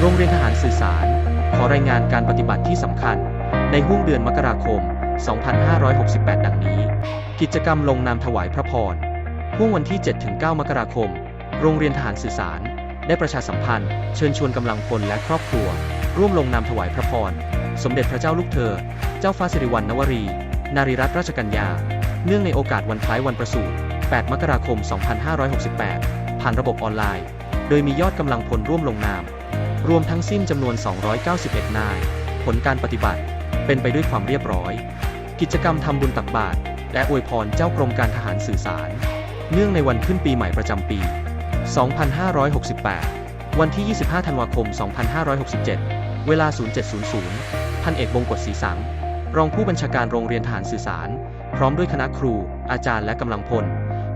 โรงเรียนทหารสื่อสาร ขอรายงานการปฏิบัติที่สำคัญ ในห่วงเดือนมกราคม 2568 ดังนี้ กิจกรรมลงนามถวายพระพรห่วงวันที่ 7-9 มกราคม โรงเรียนทหารสื่อสาร ได้ประชาสัมพันธ์ เชิญชวนกำลังพลและครอบครัว ร่วมลงนามถวายพระพร สมเด็จพระเจ้าลูกเธอ เจ้าฟ้าสิริวัณณวรี นารีรัตนราชกัญญา เนื่องในโอกาสวันคล้ายวันประสูติ 8 มกราคม 2568 ผ่านระบบออนไลน์ โดยมียอดกำลังพลร่วมลงนาม รวมทั้งสิ้นจำนวน 291 นาย ผลการปฏิบัติ เป็นไปด้วยความเรียบร้อย กิจกรรมทำบุญตักบาตรและอวยพรเจ้ากรมการทหารสื่อสาร เนื่องในวันขึ้นปีใหม่ประจำปี 2568 วันที่ 25 ธันวาคม 2567 เวลา 0700 พันเอกบงกฎศรีสัง รองผู้บัญชาการโรงเรียนทหารสื่อสาร พร้อมด้วยคณะครู อาจารย์และกำลังพล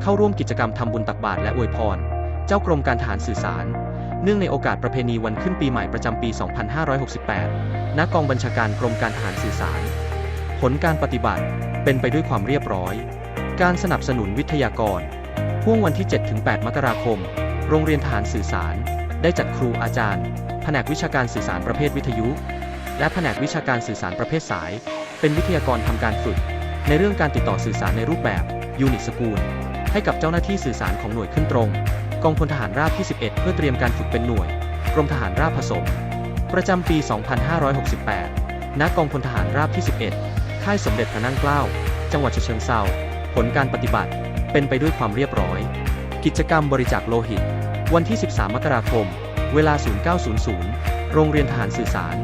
เข้าร่วมกิจกรรมทำบุญตักบาตรและอวยพร เจ้ากรมการทหารสื่อสาร เนื่องในโอกาสประเพณีวันขึ้นปีใหม่ประจำปี 2568 ณ กองบัญชาการกรมการทหารสื่อสาร ผลการปฏิบัติเป็นไปด้วยความเรียบร้อย การสนับสนุนวิทยากรพ่วงวันที่ 7-8 มกราคม โรงเรียนทหารสื่อสาร ได้จัดครูอาจารย์ แผนกวิชาการสื่อสารประเภทวิทยุ และแผนกวิชาการสื่อสารประเภทสาย เป็นวิทยากรทำการฝึก ในเรื่องการติดต่อสื่อสารในรูปแบบยูนิตสกูลให้กับเจ้าหน้าที่สื่อสารของหน่วยขึ้นตรง กองพลทหารราบที่ 11 เพื่อเตรียมการฝึกเป็นหน่วย กรมทหารราบผสม ประจำปี 2568 ณ กองพลทหารราบที่ 11 ค่ายสมเด็จพระนั่งเกล้า จังหวัดฉะเชิงเทราผลการปฏิบัติ เป็นไปด้วยความเรียบร้อย กิจกรรมบริจาคโลหิต วันที่ 13 มกราคม เวลา 0900 โรงเรียนทหารสื่อสาร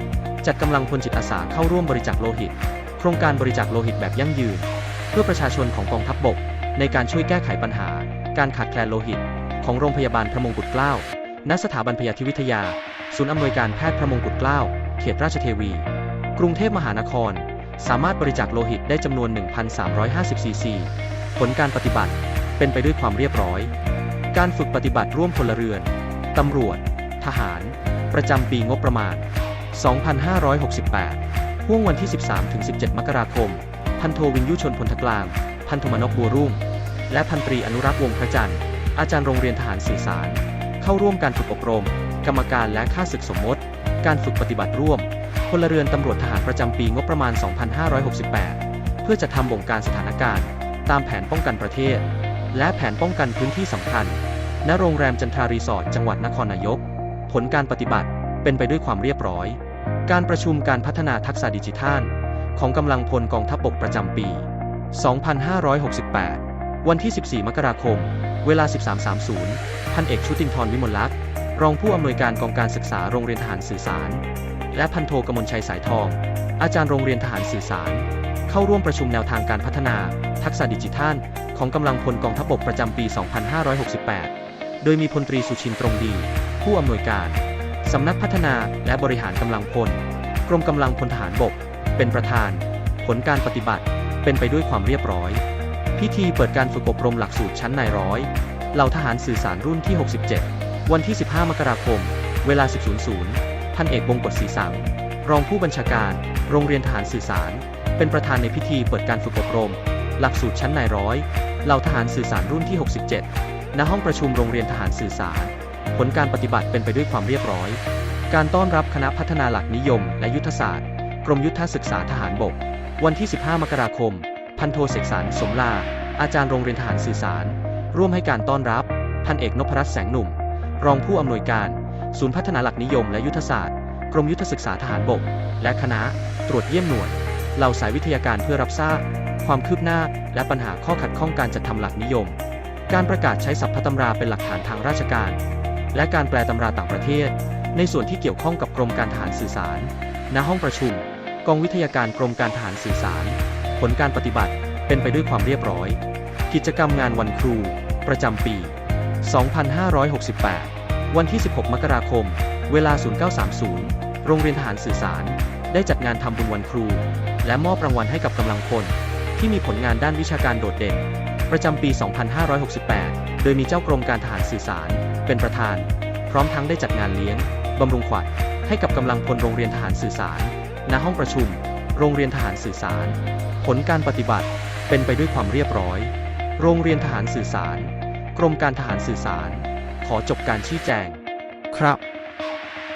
จัดกำลังพลจิตอาสาเข้าร่วมบริจาคโลหิต โครงการบริจาคโลหิตแบบยั่งยืน เพื่อประชาชนของกองทัพบบก ในการช่วยแก้ไขปัญหา การขาดแคลนโลหิต ของโรงพยาบาลพระมงกุฎเกล้า ณ สถาบันพยาธิวิทยา ศูนย์อำนวยการแพทย์พระมงกุฎเกล้า เขตราชเทวี กรุงเทพมหานคร สามารถบริจาคโลหิตได้จำนวน 1,350ซีซี ผลการปฏิบัติเป็นไปด้วยความเรียบร้อย การฝึกปฏิบัติร่วมพลเรือน ตำรวจ ทหาร ประจำปีงบประมาณ 2568 ห่วงวันที่ 13-17 มกราคม พันโทวินยุชนพลทกลาง พันโทมนกบัวรุ่ง และพันตรีอนุรักษ์วงพระจันทร์ อาจารย์โรงเรียนทหารสื่อสาร เข้าร่วมการฝึกอบรม กรรมการและข้าศึกสมมติ การฝึกปฏิบัติร่วมพลเรือนตำรวจทหารประจำปีงบประมาณ 2568 เพื่อจะทำบ่งการสถานการณ์ ตามแผนป้องกันประเทศ และแผนป้องกันพื้นที่สำคัญ ณ โรงแรมจันทรารีสอร์ทจังหวัดนครนายก ผลการปฏิบัติเป็นไปด้วยความเรียบร้อย การประชุมการพัฒนาทักษะดิจิทัล ของกำลังพลกองทัพบกประจำปี 2568 วันที่ 14 มกราคม เวลา 13.30 พันเอกชุตินทรวิมลลักษ์รองผู้อำนวยการกองการศึกษาโรงเรียนทหารสื่อสาร และพันโทกมลชัยสายทอง อาจารย์โรงเรียนทหารสื่อสาร เข้าร่วมประชุมแนวทางการพัฒนา ทักษะดิจิทัล ของกำลังพลกองทัพบกประจำปี 2568 โดยมีพลตรีสุชินตรงดี ผู้อำนวยการสำนักพัฒนาและบริหารกำลังพล กรมกำลังพลทหารบก เป็นประธาน ผลการปฏิบัติ เป็นไปด้วยความเรียบร้อย พิธีเปิดการฝึกอบรมหลักสูตรชั้นนายร้อย เหล่าทหารสื่อสารรุ่นที่ 67 วันที่ 15 มกราคม เวลา 10.00 พันเอกบงกฎศรีสัง รองผู้บัญชาการ โรงเรียนทหารสื่อสาร เป็นประธานในพิธีเปิดการฝึกอบรม หลักสูตรชั้นนายร้อย เหล่าทหารสื่อสารรุ่นที่ 67 ณ ห้องประชุมโรงเรียนทหารสื่อสาร ผลการปฏิบัติเป็นไปด้วยความเรียบร้อย การต้อนรับคณะพัฒนาหลักนิยม และยุทธศาสตร์ กรมยุทธศึกษาทหารบก วันที่ 15 มกราคม พันโทเสกสรรสมลา อาจารย์โรงเรียนทหารสื่อสาร ร่วมให้การต้อนรับ พันเอกนพรัตน์แสงหนุ่ม รองผู้อำนวยการ ศูนย์พัฒนาหลักนิยมและยุทธศาสตร์ กรมยุทธศึกษาทหารบก และคณะ ตรวจเยี่ยมหน่วย เหล่าสายวิทยาการเพื่อรับทราบ ความคืบหน้า และปัญหาข้อขัดข้องการจัดทำหลักนิยม การประกาศใช้สัพพตำราเป็นหลักฐานทางราชการ และการแปลตำราต่างประเทศ ในส่วนที่เกี่ยวข้องกับกรมการทหารสื่อสาร ณ ห้องประชุม กองวิทยาการกรมการทหารสื่อสาร ผลการปฏิบัติเป็นไปด้วยความเรียบร้อย กิจกรรมงานวันครู ประจำปี 2568 วันที่ 16 มกราคม เวลา 0930 โรงเรียนทหารสื่อสาร ได้จัดงานทำบุญวันครู และมอบรางวัลให้กับกำลังพลที่มีผลงานด้านวิชาการโดดเด่น ประจำปี 2568 โดยมีเจ้ากรมการทหารสื่อสาร เป็นประธาน พร้อมทั้งได้จัดงานเลี้ยงบำรุงขวัญให้กับกำลังพลโรงเรียนทหารสื่อสาร ณ ห้องประชุม โรงเรียนทหารสื่อสาร ผลการปฏิบัติเป็นไปด้วยความเรียบร้อย โรงเรียนทหารสื่อสาร กรมการทหารสื่อสาร ขอจบการชี้แจง ครับ